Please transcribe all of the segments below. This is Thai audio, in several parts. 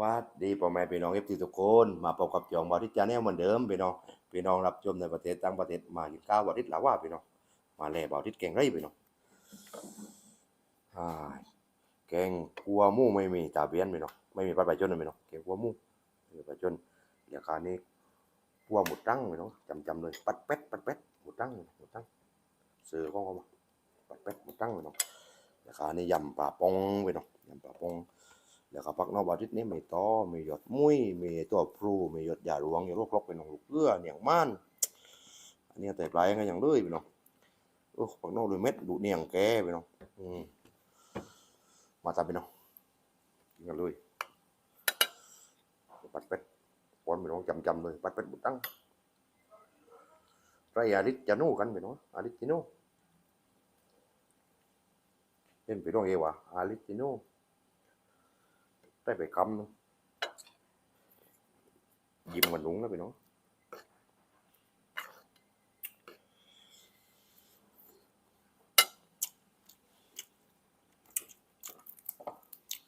วัดดีพ่อแม่พี่น้องเอฟซีทุกคนมาพบกับจองบอทิจาแนลเหมือนเดิมพี่น้องพี่น้องรับชมในประเทศต่างประเทศมากินข้าวบอทิศลาว่าพี่น้องมาแล่บอทิศเก่งไรพี่น้องอ่าแกงกัวมูไม่มีตาเบียนพี่น้องไม่มีปลาปลาจนพี่น้องแกงกัวมูไม่มีปลาจนเดี๋ยวคราวนี้กัวหมุดตั้งพี่น้องจำจำเลยปัดเป็ดปัดเป็ดหมุดตั้งหมุดตั้งซื้อของเขามาปัดเป็ดหมุดตั้งพี่น้องเดี๋ยวคราวนี้ยำปลาปองพี่น้องยำปลาปอง แล้วก็พักนอกบาทิตนี้มีต้อมีหยดมุ้ยมีตัวพลูมีหยดยาหลวงอยู่โรคลกเป็นของลูกเกลือเนี่ยงม่านอันนี้แต่ปลายก็ยังเลยพี่น้องโอ้พักนอกเลยเม็ดดูเนียงแกพี่น้องอืมมาตามพี่น้องกินกันเลยปัดเป็ดปอนพี่น้องจำจำๆเลยปัดเป็ดบุตั้งไรอาริตจะนู่กันพี่น้องอาริตจิโน่เป็นพี่น้องเอวะอาริตจิโน่ได้ไปคำหนึงยิ้มกันลุงนะพี่น้ อง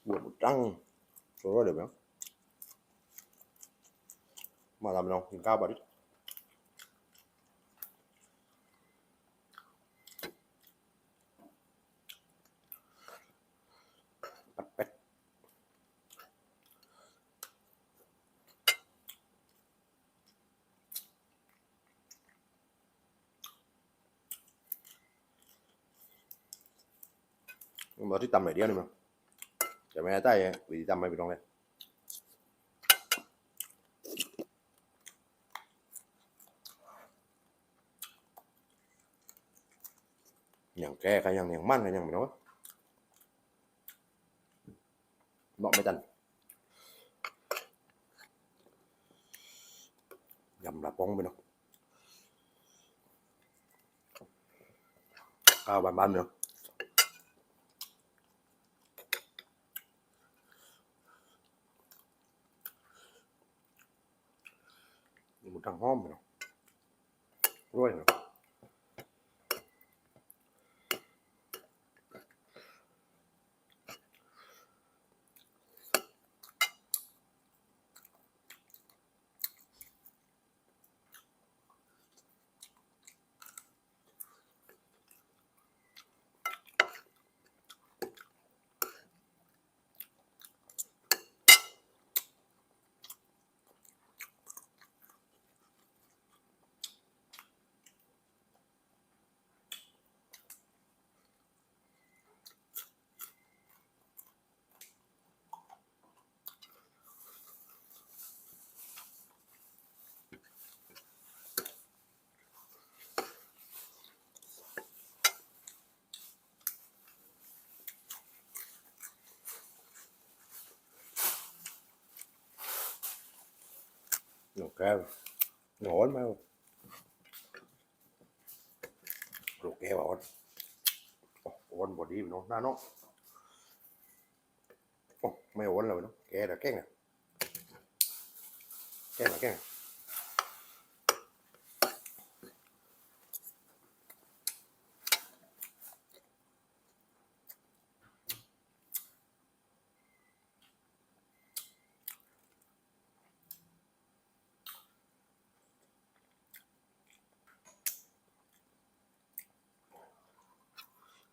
บวชจังตัวเดี๋ยวพี่น้องมาทำพี่น้องกินข้าวบาดิปัดเป็ด มาที่ตำหน่อยเดียวนี่มั้งจะไม่ได้วิธีตำไม่ไปลองเลยอย่างแก่กันอย่างอย่างมั่นกันอย่างไม่รู้อยเาะไม่ตันยำละป้องไปเนาะข้าวบานๆเนาะ Tutankamón. Bueno. Là cái nè mà ít giọt thì ổn luôn vậy Đừng em nhé Đòn ra lên má Đòn ra lên má Cái muốn đòn kín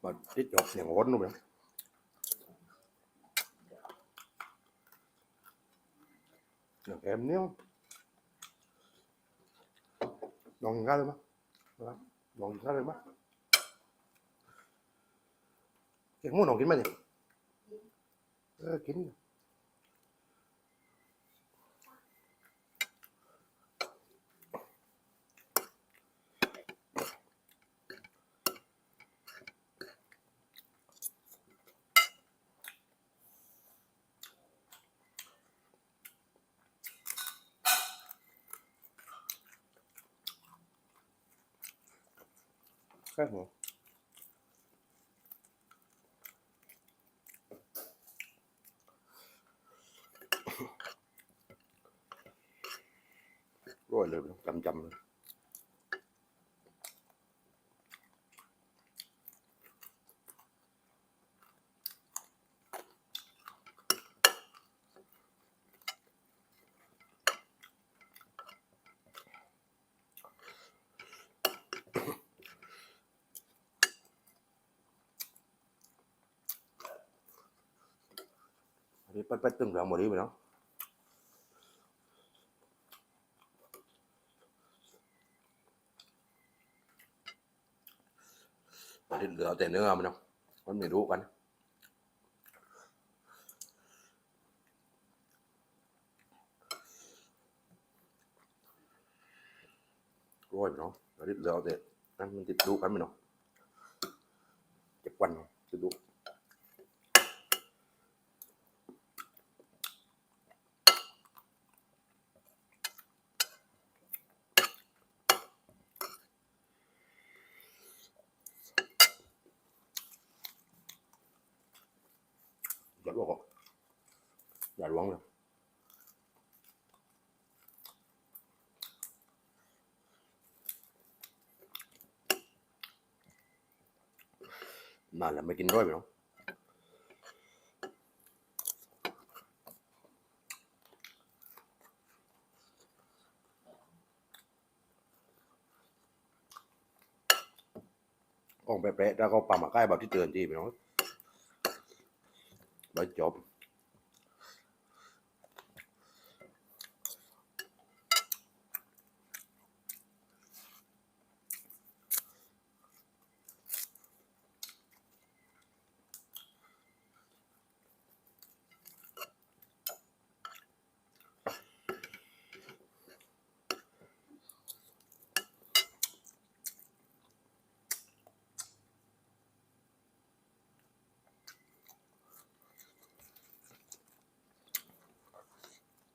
mà nhỉ Ơ kín khác mà rồi เลย chậm chậm เลยนี่ปัดปัดตึงเหลืองหมดเลยเออกิน khác nữa rồi là chậm chậm lên ะปลาที่เนาะเหลือแต่เนื้อมันเนาะมันไม่รู้กันร้อยไปเนาะเหลือแต่นั่นมันติดดูกันไปเนาะเจ็บวันเนาะติดดู อย่าลวกหรอกอย่าล้วงเลย นั่นแหละไม่กินร้อยไปเนาะอ่องแปะๆแล้วก็ปลาหมาใกล้แบบที่เตือนที่ไปเนาะ đã chộp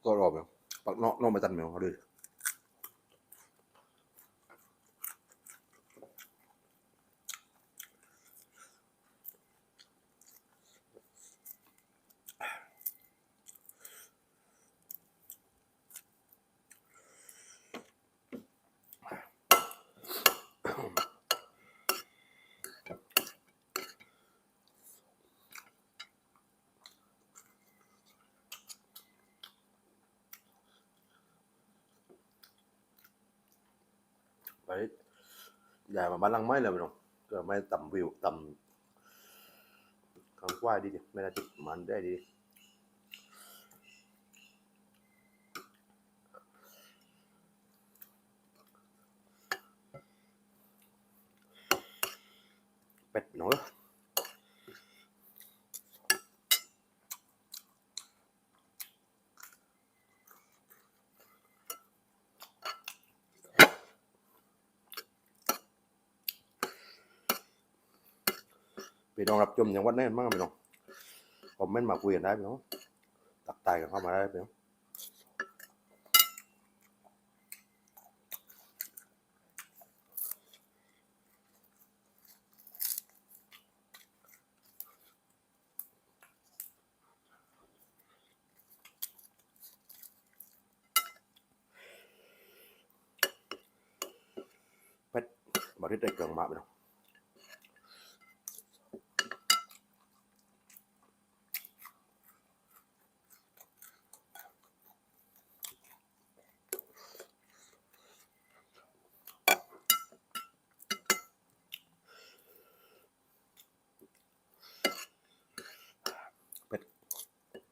có rồi นอกนอกมาจันเมียวหรื dài mà bán lăng mấy là rồi rồi mấy tầm view tầm con quay đi mấy là chụp màn đây đi bẹt nổi พี่น้องรับชมอย่างวัดแน่นมากพี่น้องคอมเมนต์มาคุยกันได้พี่น้องตักตายกันเข้ามาได้พี่น้องเพชรบริษได้เกลืองมาพี่น้อง แบบทุกวันเลยมั้งอย่างมากก็ยังไม่นอก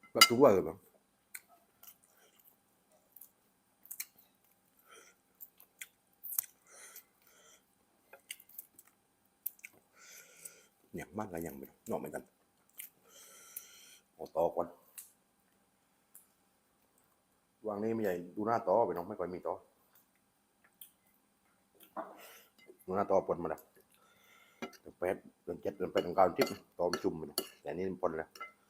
เหมือนกันโอ้ต่อก่อนวางนี้ไม่ใหญ่ดูหน้าต่อไปน้องไม่ค่อยมีต่อดูหน้าต่อปนมาแล้วเดือนแปดเดือนเจ็ดเดือนแปดเดือนเก้าเดือนสิบต่อมันจุ่มไปเนาะแ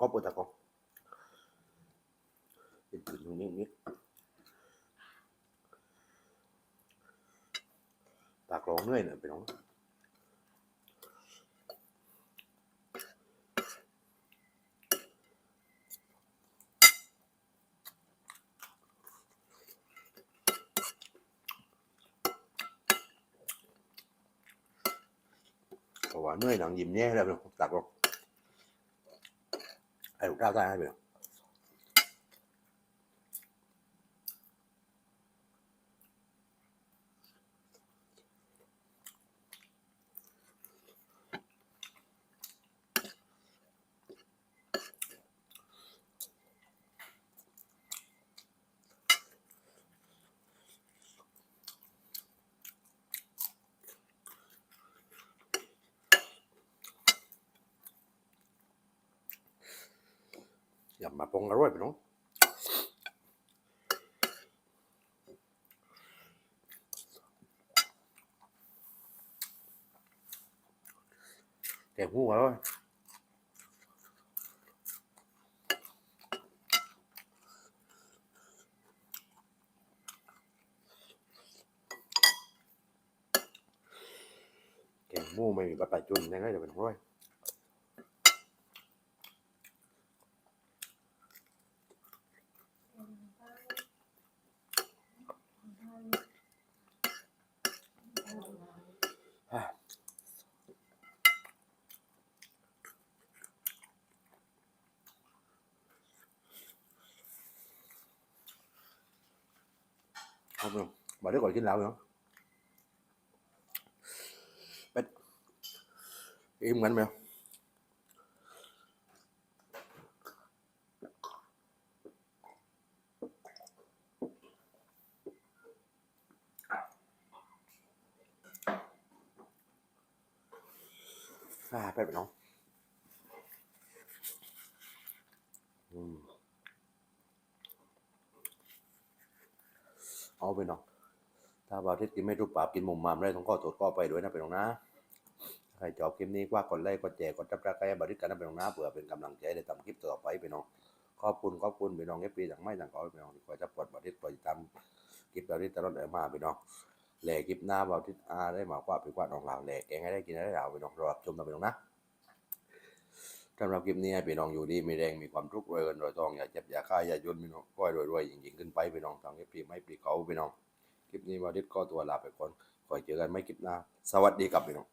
กอบปวดตะกอบเป็ตรากรองเนื่อหน่อยไปน้องเพวเนื่อยหนังยิ้มแย่แล้วตักลง ให้ลูกเต้าได้ให้พี่น้องอ ย่ามาปรุงอร่อยพี่น้องแกงหูอร่อยแกงมูไม่มีบัตรประจุนยังไงจะเป็นร้อย không đâu bà đứa gọi trên lão nữa Bết. im ngắn mèo à bếp nóng. เอาไปน้องถ้าบาทิตกินไม่รูปปากกินมุมมามได้ต้องก็ตรวจก็ไปด้วยนะเป็นน้องนะใครชอบคลิปนี้กว่ากดไลค์กดแชร์กดติดตามกันบาทิตกันนะเป็นน้องนะเผื่อเป็นกำลังใจในทำคลิปต่อไปเป็นน้องขอบคุณขอบคุณเป็นน้องเอฟปีจากไม่ต่างก็เป็นน้องที่คอยจะปลดบาทิตปล่อยตามคลิปบาทิตตลอดเลยมาเป็นน้องแหล่คลิปหน้าบาทิตอาได้มากว่าเป็นกว่าน้องเราแหล่แกงให้ได้กินได้เราเป็นน้องรอชมนะเป็นน้องนะ สำหรับคลิปนี้ให้พี่น้องอยู่ดีมีแรงมีความทุกข์รวยเงินรวยทองอย่าเจ็บอย่าฆ่าอย่ายนพี่น้องก้อยรวยรวยิ่งๆขึ้นไปพี่น้องทางเอฟปีไม่ปีเขาพี่น้องคลิปนี้วาดิตก็ตัวลาไปก่อนคอยเจอกันไม่คลิปหน้าสวัสดีครับพี่น้อง